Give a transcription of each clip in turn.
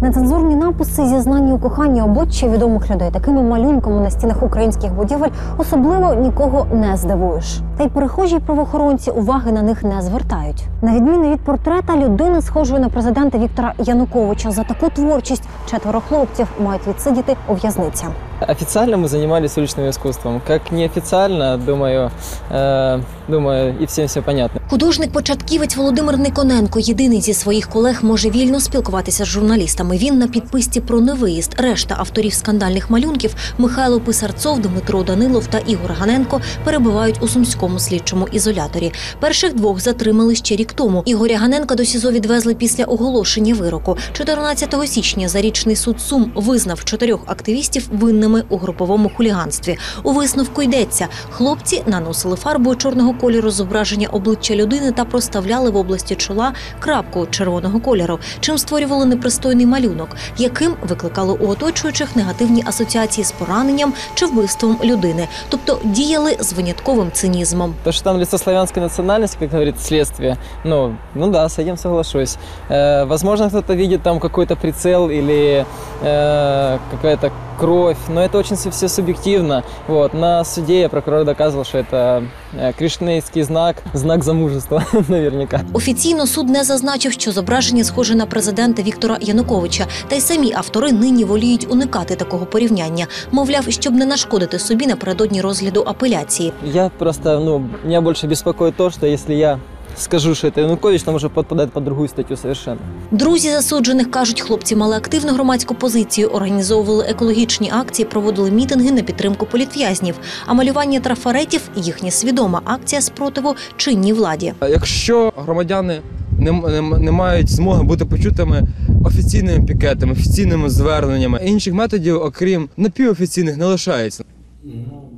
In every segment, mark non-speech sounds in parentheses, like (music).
Нецензурні написи, зізнання у коханні обличчя відомих людей такими малюнками на стінах українських будівель особливо нікого не здивуєш. Та й перехожі правоохоронці уваги на них не звертають. На відміну від портрета людини, схожої на президента Віктора Януковича, за таку творчість четверо хлопців мають відсидіти у в'язниці. Официально мы занимались уличным искусством. Как неофициально, думаю, э, думаю, и всем все понятно. Художник-початківець Володимир Никоненко єдиний зі своїх колег може вільно спілкуватися з журналістами. Він на підписці про невиїзд. Решта авторів скандальних малюнків Михайло Писарцов, Дмитро Данилов та Ігор Ганенко перебувають у сумському слідчому ізоляторі. Перших двох затримали ще рік тому. Ігоря Ганенка до СІЗО відвезли після оголошення вироку. 14 січня зарічний суд Сум визнав чотирьох активістів винними у груповому хуліганстві. У висновку йдеться: хлопці наносили фарбою чорного кольору зображення обличчя людини та проставляли в області чола крапку червоного кольору, чим створювали непристойний малюнок, яким викликали у оточуючих негативні асоціації з пораненням чи вбивством людини, тобто діяли з винятковим цинізмом. То, что там лицо славянской национальности, как говорит следствие, ну, ну да, с этим соглашусь. Э, возможно, кто-то видит там какой-то прицел или э, какая-то кровь, но это очень все субъективно. Вот. На суде прокурор доказывал, что это э, кришнейский знак, знак замужества, (laughs) наверняка. Офіційно суд не зазначив, що зображення схоже на президента Віктора Януковича, та й самі автори нині воліють уникати такого порівняння. Мовляв, щоб не нашкодити собі напередодні розгляду апеляції. Я просто, ну, меня больше беспокоит то, что если я скажу, что это Янукович, там уже подпадает под другую статью совершенно. Друзі засуджених кажуть, хлопці мали активну громадську позицію, організовували екологічні акції, проводили мітинги на підтримку політв'язнів. А малювання трафаретів їхня свідома акція спротиву чинній владі. Якщо громадяни не, не, не мають змоги бути почутими офіційними пікетами, офіційними зверненнями, інших методів, окрім напівофіційних, не лишається.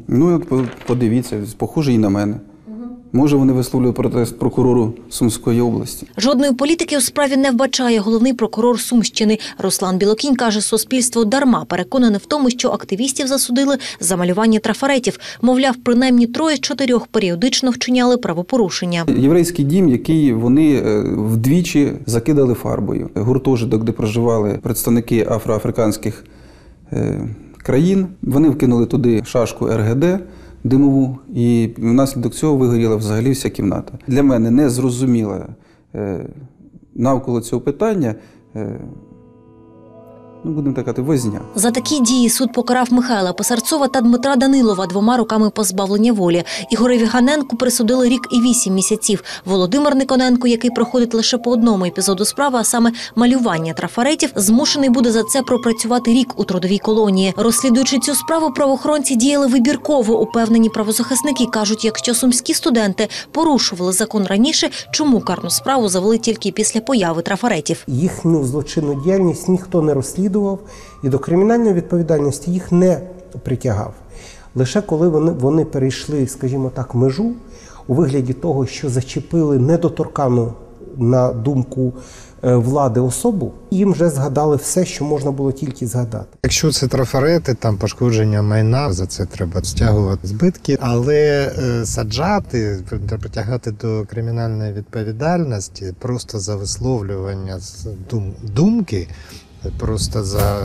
Ну, подивіться, похоже і на мене. Може, вони висловлюють протест прокурору Сумської області. Жодної політики у справі не вбачає головний прокурор Сумщини. Руслан Білокінь каже, суспільство дарма переконане в тому, що активістів засудили за малювання трафаретів. Мовляв, принаймні троє з чотирьох періодично вчиняли правопорушення. Єврейський дім, який вони е, вдвічі закидали фарбою. Гуртожиток, де проживали представники афроафриканських е, країн, вони вкинули туди шашку РГД димову, і внаслідок цього вигоріла взагалі вся кімната. Для мене не зрозуміла е, навколо цього питання. Ну, будемо так казати, возня. За такі дії суд покарав Михайла Писарцова та Дмитра Данилова двома роками позбавлення волі. Ігореві Ганенку присудили рік і вісім місяців. Володимир Никоненко, який проходить лише по одному епізоду справи, а саме малювання трафаретів, змушений буде за це пропрацювати рік у трудовій колонії. Розслідуючи цю справу, правоохоронці діяли вибірково. Упевнені правозахисники кажуть, якщо сумські студенти порушували закон раніше, чому карну справу завели тільки після появи трафаретів? Їхню злочинну діяльність ніхто не розслідував і до кримінальної відповідальності їх не притягав. Лише коли вони, вони перейшли, скажімо так, межу у вигляді того, що зачепили недоторкану на думку е, влади особу, їм вже згадали все, що можна було тільки згадати. Якщо це трафарети, там пошкодження майна, за це треба стягувати збитки, але е, саджати, притягати до кримінальної відповідальності просто за висловлювання дум, думки, просто за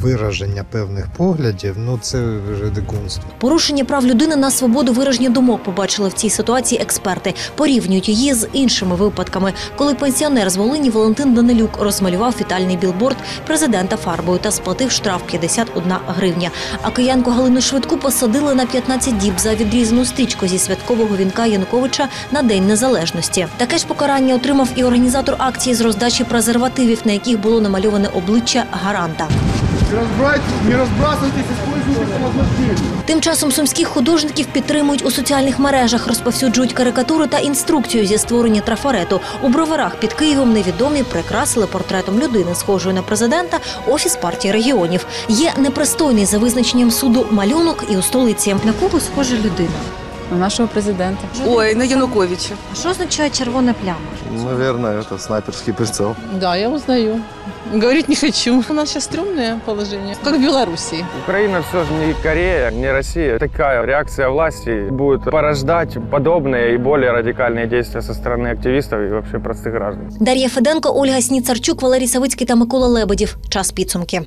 вираження певних поглядів, ну це вже дикунство. Порушення прав людини на свободу вираження думок побачили в цій ситуації експерти. Порівнюють її з іншими випадками, коли пенсіонер з Волині Валентин Данилюк розмалював вітальний білборд президента фарбою та сплатив штраф 51 гривня. А киянку Галину Швидку посадили на 15 діб за відрізану стрічку зі святкового вінка Януковича на День Незалежності. Таке ж покарання отримав і організатор акції з роздачі презервативів, на яких було намальоване обличчя гаранта. Не используйте самозношение. Тим часом сумських художників підтримують у соціальних мережах, розповсюджують карикатури та інструкцію зі створення трафарету. У броварах під Києвом невідомі прикрасили портретом людини, схожої на президента, офіс партії регіонів. Є непристойний за визначенням суду малюнок і у столиці. На кого схожа людина? на нашого президента. Ой, на Януковича. Що означає червона пляма? Наверное, это снайперский прицел. Да, я узнаю. Говорить не хочу. У нас сейчас стрёмное положение, как в Белоруссии. Украина все же не Корея, не Россия. Такая реакция власти будет порождать подобные и более радикальные действия со стороны активистов и вообще простых граждан. Дар'я Феденко, Ольга Сніцарчук, Валерій Савицький та Микола Лебедів. Час підсумки.